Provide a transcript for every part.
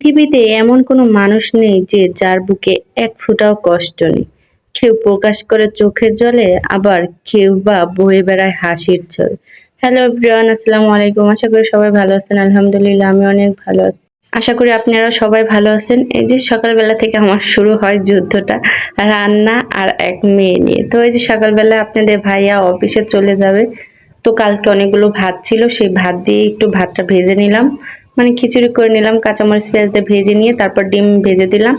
পৃথিবীতে এমন কোনো মানুষ নেই যে যার বুকে এক ফুটাও কষ্ট নেই। কেউ প্রকাশ করে চোখের জলে, আবার কেউ বা বয়ে বেড়ায় হাসির ছল। হ্যালো এভরিওয়ান, আসসালামু আলাইকুম। আশা করি সবাই ভালো আছেন। আলহামদুলিল্লাহ, আমি অনেক ভালো আছি। আশা করি আপনারা সবাই ভালো আছেন। এই যে সকালবেলা থেকে আমার শুরু হয় যুদ্ধটা, রান্না আর এক মেয়ে নিয়ে। তো এই যে সকালবেলা আপনাদের ভাইয়া অফিসে চলে যাবে, তো কালকে অনেকগুলো ভাত ছিল, সেই ভাত দিয়ে একটু ভাতটা ভেজে নিলাম। মানে খিচুড়ি করে নিলাম, কাঁচামরিচ পেঁয়াজ দিয়ে ভেজে নিয়ে তারপর ডিম ভেজে দিলাম।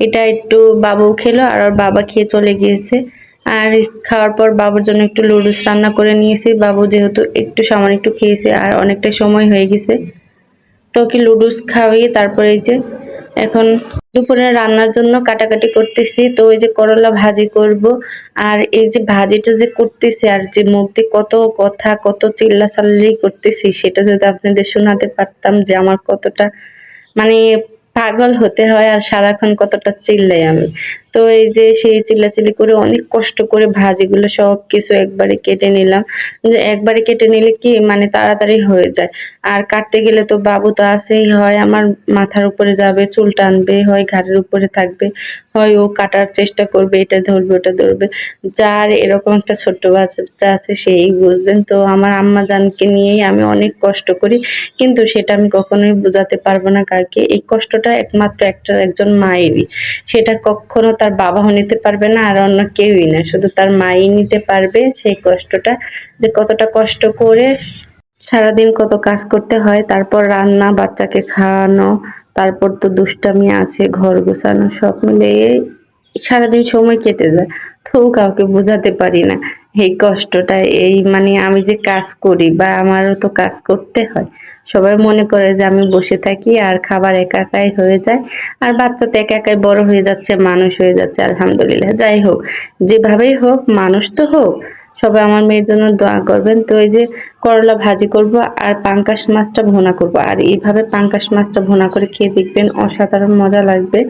এটা একটু বাবু খেলো আর ওর বাবা খেয়ে চলে গিয়েছে। আর খাওয়ার পর বাবুর জন্য একটু লুডুস রান্না করে নিয়েছি। বাবু যেহেতু একটু সামান্য একটু খেয়েছে আর অনেকটা সময় হয়ে গেছে। তো কি লুডুস খাওয়িয়ে তারপরে যে এখন দুপুরে রান্নার জন্য কাটাকাটি করতেছি। তো ওই যে করলা ভাজি করব আর এই যে ভাজিটা যে করতেছি আর যে মধ্যে কত কথা, কত চিল্লা চাল্লি করতেছি, সেটা যদি আপনাদের শোনাতে পারতাম যে আমার কতটা মানে পাগল হতে হয় আর সারাক্ষণ কতটা চিল্লাই আমি। তো এই যে সেই চিল্লাচিল্লি করে অনেক কষ্ট করে ভাজিগুলো সব কিছু একবারে কেটে নিলাম। যে একবারে কেটে নিলে কি মানে তাড়াতাড়ি হয়ে যায়। আর কাটতে গেলে তো বাবু তো আসেই হয় আমার মাথার উপরে যাবে, চুল টানবে, হয় ঘাড়ের উপরে থাকবে, হয় ও কাটার চেষ্টা করবে, এটা ধরবে, ওটা ধরবে। যার এরকম একটা ছোট্ট বাচ্চা আছে সেই বুঝবেন তো, আমার আম্মা জানকে নিয়েই আমি অনেক কষ্ট করি, কিন্তু সেটা আমি কখনোই বোঝাতে পারব না কাকে এই কষ্টটা একমাত্র একটা একজন মায়েরই। সেটা কখনো তার বাবাও নিতে পারবে না, আর অন্য কেউই না। শুধু তার মাই নিতে পারবে সেই কষ্টটা, যে কতটা কষ্ট করে সারাদিন কত কাজ করতে হয়, তারপর রান্না, বাচ্চাকে খাওয়ানো, তারপর তো দুষ্টামি আছে, ঘর গোছানো, সব মিলিয়ে সারাদিন সময় কেটে যায়। তো কাউকে বোঝাতে পারি না। এই কষ্টটা, এই মানে আমি যে কাজ করি বা আমারও তো কাজ করতে হয়, সবাই মনে করে যে আমি বসে থাকি আর খাবার একা একাই হয়ে যায় আর বাচ্চা তো একা একাই বড় হয়ে যাচ্ছে, মানুষ হয়ে যাচ্ছে, আলহামদুলিল্লাহ। যাই হোক, যেভাবেই হোক, মানুষ তো হোক, সবাই আমার মেয়ের জন্য দোয়া করবেন। তো এই যে করলা ভাজি করব আর পাঙ্কাশ মাছটা ভোনা করব। আর এইভাবে পাঙ্কাশ মাছটা ভোনা করে খেয়ে দেখবেন অসাধারণ মজা লাগবে।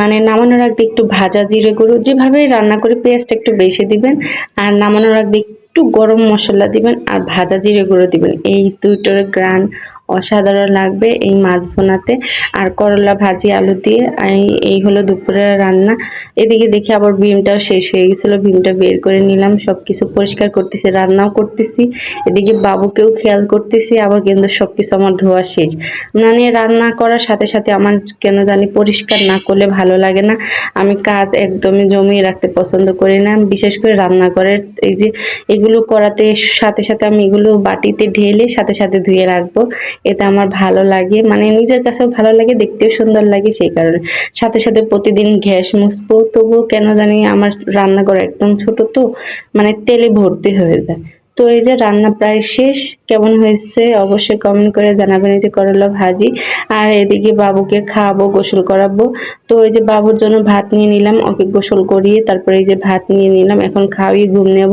মানে নামানোর আগে একটু ভাজা জিরে গুঁড়ো, যেভাবে রান্না করে পেঁয়াজটা একটু বেশি দিবেন, আর নামানোর আগে একটু গরম মশলা দিবেন আর ভাজা জিরে গুঁড়ো দিবেন। এই দুইটার গ্রান অসাধারণ লাগবে এই মাছ ভোনাতে। আর করলা, ভাজি, আলু দিয়ে এই হলো দুপুরের রান্না। এদিকে দেখি আবার ভিমটাও শেষ হয়ে গেছিল। ভিমটা বের করে নিলাম সব কিছু পরিষ্কার করতেছি, রান্নাও করতেছি। এদিকে বাবুকেও খেয়াল করতেছি, আবার কিন্তু সব কিছু আমার ধোয়া শেষ। মানে রান্না করার সাথে সাথে আমার কেন জানি পরিষ্কার না করলে ভালো লাগে না। আমি কাজ একদমই জমিয়ে রাখতে পছন্দ করি না। বিশেষ করে রান্নাঘরের এই যে এগুলো করাতে সাথে সাথে আমি এগুলো বাটিতে ঢেলে সাথে সাথে ধুয়ে রাখব। এতে আমার ভালো লাগে। মানে নিজের কাছেও ভালো লাগে, দেখতেও সুন্দর লাগে সেই কারণে। সাথে সাথে প্রতিদিন গ্যাস মুছবো, তবুও কেন জানি আমার রান্নাঘর একদম ছোট তো মানে তেলে ভর্তি হয়ে যায়। তো এই যে রান্না প্রায় শেষ, কেমন হয়েছে অবশ্যই কমেন্ট করে জানাবেন এই যে করলা ভাজি। আর এদিকে বাবুকে খাওয়াবো, গোসল করাবো। তো এই যে বাবুর জন্য ভাত নিয়ে নিলাম, ওকে গোসল করিয়ে তারপরে এই যে ভাত নিয়ে নিলাম, এখন খাওয়িয়ে ঘুম নেব।